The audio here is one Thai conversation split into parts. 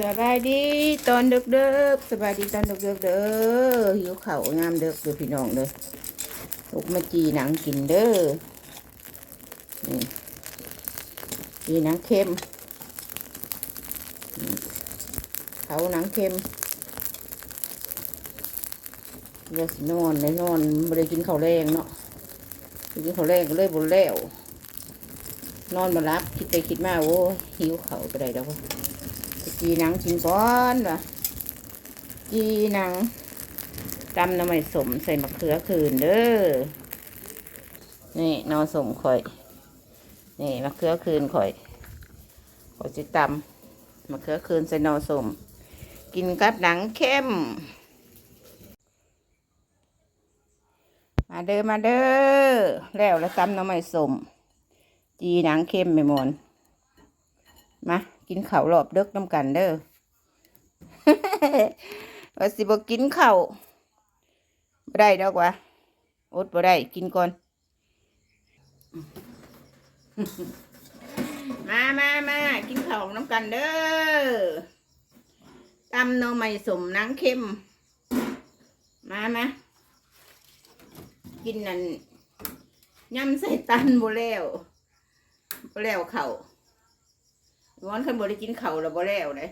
สบายดีตอนเดึกเด้อสบายดีตอนดึกเด้อเด้อหิวเข้างามเด้อเด้อพี่น้องเด้อลูกมาจีหนังกินเด้อนี่จีหนังเค็มเขาหนังเค็มเดี๋ยวสินอนเลยนอนไม่ได้กินข้าวแรงเนาะกินข้าวแรงก็เลยบนแล้ว นอนมารับคิดไปคิดมาโอ้หิวเขาวไปได้แล้ววะ จีหนังกินก่อนวะจีหนังตำน้ำมันสมใส่มะเขือคืนเด้อ นี่นอสมข่อย นี่มะเขือคืนข่อยข่อยจะตำมะเขือคืนใส่นอสม กินกับหนังเข้ม มาเด้อ มาเด้อ แล้วแล้วตำน้ำมันสม จีหนังเข้มไปหมดมา กินข้าวรอบเดึกน้ำกันเด้อว่าสิบกินข้าวบ่ได้ดอกวะอดบ่ได้กินก่อน มามามากินข้าวน้ำกันเด้อตำหน่อไม้สมนังเข้มมามากินนั่นยำใส่ตันบ่แล้วบ่แล้วเขาว อนคันบ่ได้กินเข่าวแล้วบ่แล้วเลย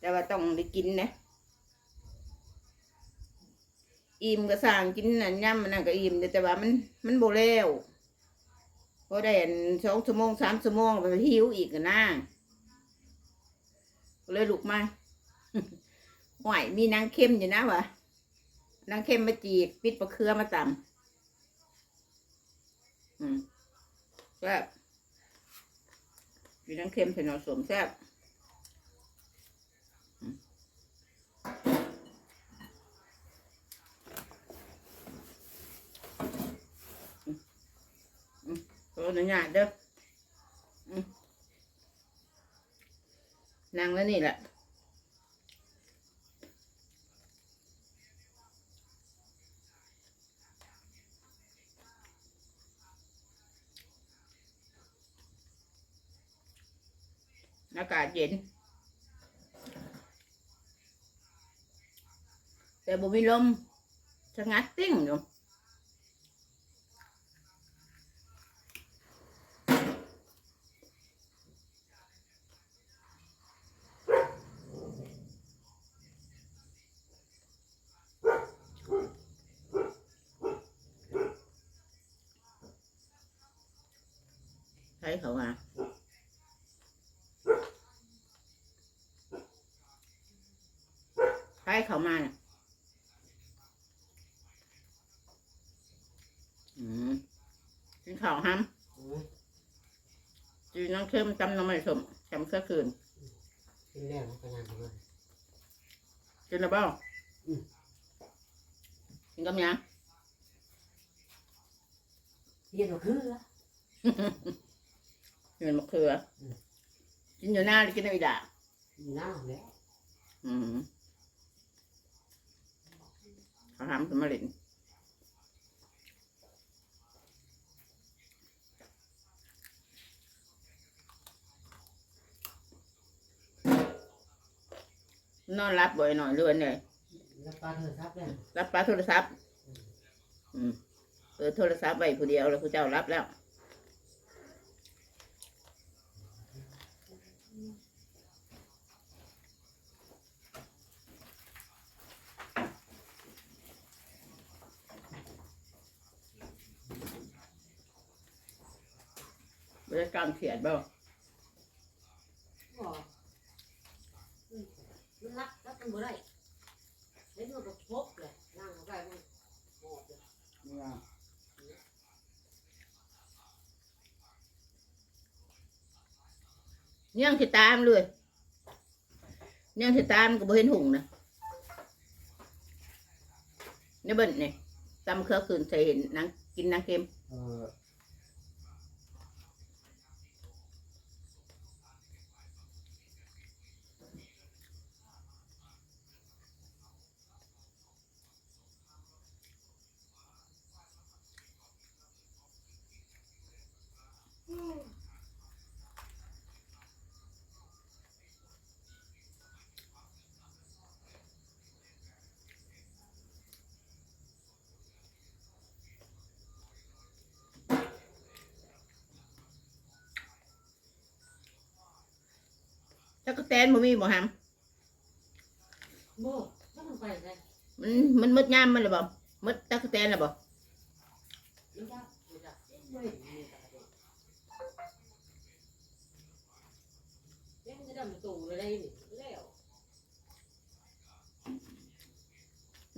แต่ว่าต้องได้กินนะอิ่มก็สั่งกินนั่นย่ำมันนั่นก็อิ่มแต่ว่ามันมันบ่แล้วพอได้อันสองชั่วโมงสามชั่วโมงไปหิวอีกนะก็เลยลุกมาหวยมีนางเข้มอยู่นะวะนางเข้มมาจีบปิดปลาเคือมาตำอืมแซ่บ มีน้ำเค็มเผ็ดหน่อสมแซ่บอืมอืมอืมขออนุญาเด้อนั่งแล้วนี่แหละ อากาศเย็น แต่บ่มีลมชะงัดติ้งอยู่ใช้เขามา ใช้ เขามาเนี่ยอืมกินข้าวห้ำจีน้ำเค็มจำน้ำมันสมจำเสื้อคืนกินแล้วมันก็ยังเลย กินแล้วเปล่าอืม กินกับหยังเย็นกว่าคือกินมะเขืออม กินอยู่หน้าหรือกินในอีดาน้ำแล้วอืม เขาทำสมรินนอนรับบ่อยหน่อยเรื่อยเนี่ยแล้วปลาเธอซับแล้วรับปลาโทรศัพท์ อืมเปิดโทรศัพท์ไว้ผู้เดียวแล้วผู้เจ้ารับแล้ว บริการเขียนบ่บอกมันรักรักกันบ่ได้เห็นมันก็พบเลยนั่งเข้าไปมันหอบเลยยังสิตามเลยยังสิตามก็บ่เห็นหุ่งนะเนี่ยเบิ่นนี่ตำเครือคืนใส่เห็นนางกินนางเค็มเออ ตั๊กแตนบ่มีบ่หามโม่ต้องมันไปเลยมันมันมืดยามมันหรือบ่มืดตั๊กแตนหรือบ่ยิ่งยากยิ่งยากไม่มีอะไรยังจะดำตู่อะไรนี่แล้ว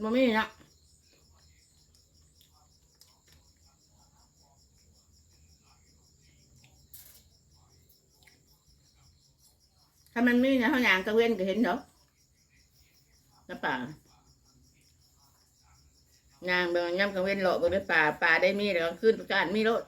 บ่มีเนาะามันมีนะเขายางกระเว้นก็เห็นเนาะน้ำป่ายางเบงย่ำกระเว้นโลกบนป่าป่าได้มีแล้วขึ้นประกาศมีรถ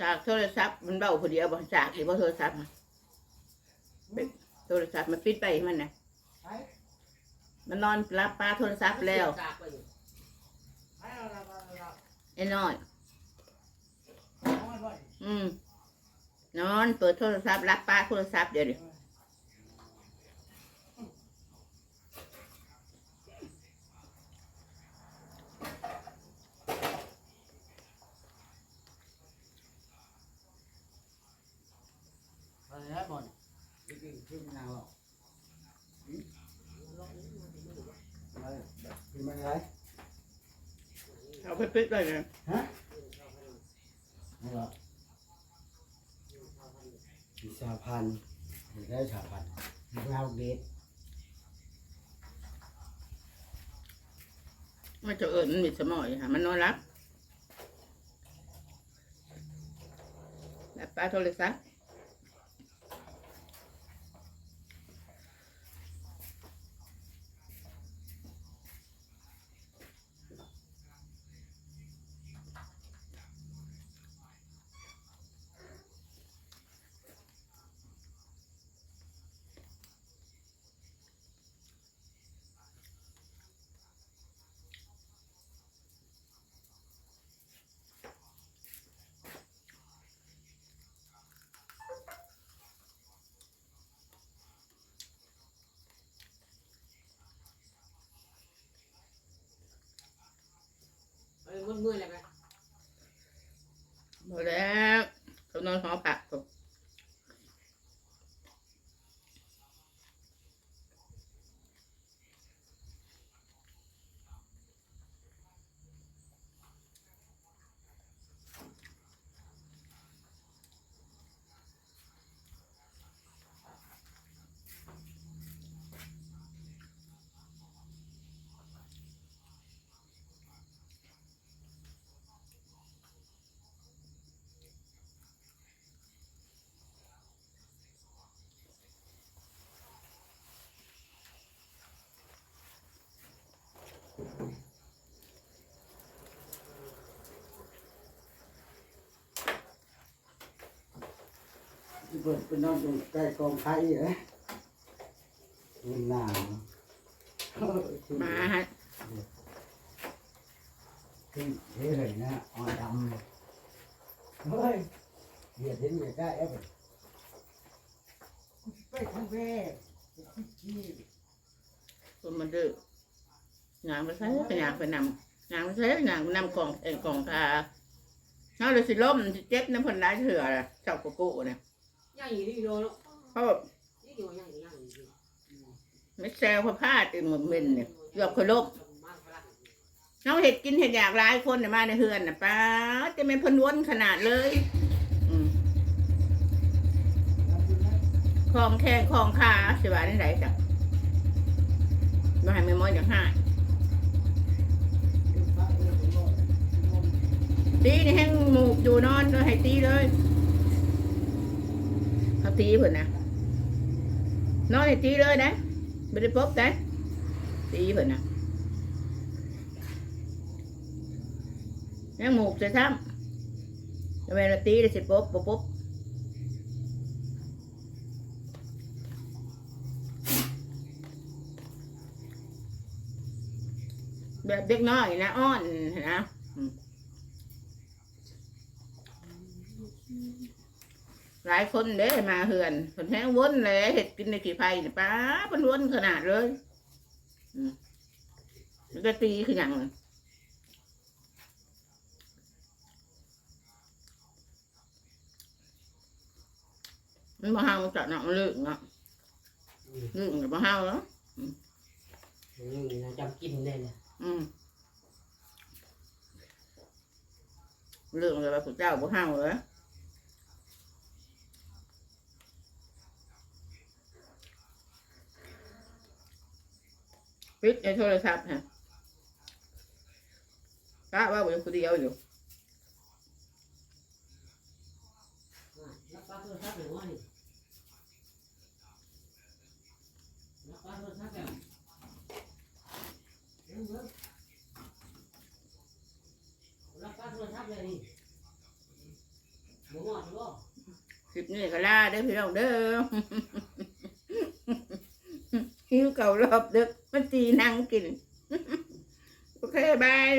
สากโทรศัพท์มันเบาคนเดียวบ่สากหรือว่าโทรศัพท์อะเป็นโทรศัพท์มันปิดไปให้มันนะไปมันนอนรับปลาโทรศัพท์แล้วจากไปอยู่ไปเราเราเราเราไอ้น้อยเอาไว้บ่อย อืมนอนเปิดโทรศัพท์รับปลาโทรศัพท์เดี๋ยวนี้ ไปแล้วบ่อนไปกิน ขึ้นนาวหรอกไปกินมันไรเอาไปปิดเลยนะไม่หรอกมีชาพันธุ์มีได้ชาพันธุ์มีลาวเกตมันจะเอิญมันมีสมอยค่ะมันนอนรับรับปลาโทรศัพท์ เอ้ยมืดๆเลยไหม หมดแล้วเขานอนหอผักผม ที่ เปิดเป็นนอนตรงใกล้กองไข่เหรอเป็นหนาวมาฮะที่เฮ้ยนะอ่อนดำเลยเฮ้ยเหยียดเห็นเหยียดได้เอ้ยไปทางแว่ขี้คนมันดื้อ งานไปใช้ก็อยากไปนำงานไปใช้งานไปนำกล่องเองกล่องคาเขาเลยสิล้มสิเจ็บน้ำผลร้ายเถื่อน่ะเจ้าโกโก้เนี่ยย่างอยู่นี่โดนแล้วเขาแบบนี่อยู่ย่างอยู่ย่างอยู่ไม่แซวพระพาดตื่นหมดเม็นเนี่ยเกือบเคยล้มเขาเห็ดกินเห็ดอยากหลายคนเนี่ยมาในเฮือนน่ะป้าดจะเป็นเพนวนขนาดเลยอืมคลองแข้งคลองขาสิว่าได้ไหนจ้ะมาให้ไม่มอนอย่างห้า ตีนี่แห้งหมูกอยู่นอนเลยให้ตีเลยเขาตีเพิ่นนะนอนให้ตีเลยนะไม่ได้พบนะตีเพิ่นนะแห้งหมูกจะซ้ำแล้วเวลาตีได้สิปุ๊บปุ๊บปุ๊บแบบเด็กน้อยนะอ้อนนะอืม หลายคนเด้มาเฮือนผนแห้งวนเลยเห็ดกินในกี่ไผ่นี่ป้าเพิ่นวนขนาดเลยอืมมันก็ตีคืออย่างนั้นมันมาเฮาจัดหนักมันลึกเนาะอืมลึกกับมาเฮาเนาะนี่นะจำกินได้เลยอืมเรื่องอะไรพระเจ้าบ่เฮาเลย ปิดในโทรศัพท์ฮะป้าว่าอยู่คนเดียวอยู่รับปลาโทรศัพท์หรือว่านี่รับปลาโทรศัพท์แล้วเดี๋ยวเดี๋ยวรับปลาโทรศัพท์เลยนี่บ่งอดบ่คลิปนี้ก็ลาเด้อพี่น้องเด้อหิว เก่ารอบดึกมันตีนั่งกิน โอเคบาย